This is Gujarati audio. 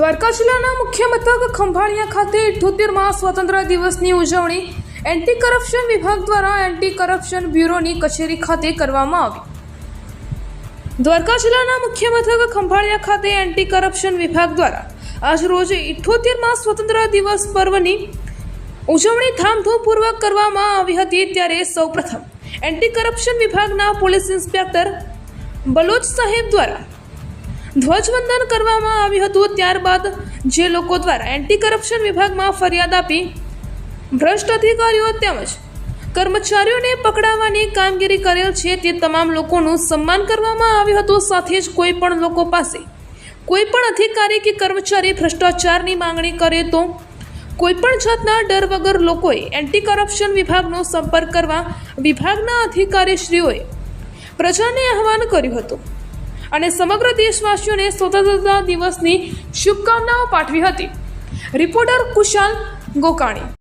દ્વારકા જિલ્લાના મુખ્ય મથક ખંભાળિયા ખાતે ઇઠોતેરમાં સ્વતંત્ર દિવસની ઉજવણી એન્ટી કરપ્શન વિભાગ દ્વારા એન્ટી કરપ્શન બ્યુરોની કચેરી ખાતે કરવામાં આવી. દ્વારકા જિલ્લાના મુખ્ય મથક ખંભાળિયા ખાતે એન્ટી કરપ્શન વિભાગ દ્વારા આજ ઇઠોતેરમાં સ્વતંત્ર દિવસ પર્વની ઉજવણી ધામધૂમપૂર્વક કરવામાં આવી હતી ત્યારે સૌપ્રથમ એન્ટી કરપ્શન વિભાગના પોલીસ ઇન્સ્પેક્ટર બલોચ સાહેબ દ્વારા ધ્વજવંદન કરવામાં આવ્યું હતું. ત્યારબાદ જે લોકો દ્વારા એન્ટી કરપ્શન વિભાગમાં ફરિયાદ આપી, ભ્રષ્ટ અધિકારીઓ તેમજ કર્મચારીઓને પકડાવવાની કામગીરી કરેલ છે તે તમામ લોકોનું સન્માન કરવામાં આવ્યું હતું. સાથે જ કોઈ પણ લોકો પાસે કોઈ પણ અધિકારી કે કર્મચારી ભ્રષ્ટાચારની માંગણી કરે તો કોઈ પણ જાતના ડર વગર લોકોએ એન્ટી કરપ્શન વિભાગનો સંપર્ક કરવા વિભાગના અધિકારીશ્રીઓએ પ્રજાને આહવાન કર્યું હતું. અને સમગ્ર દેશવાસીઓને સ્વતંત્રતા દિવસની શુભકામનાઓ પાઠવી હતી. રિપોર્ટર કુશાલ ગોકાણી.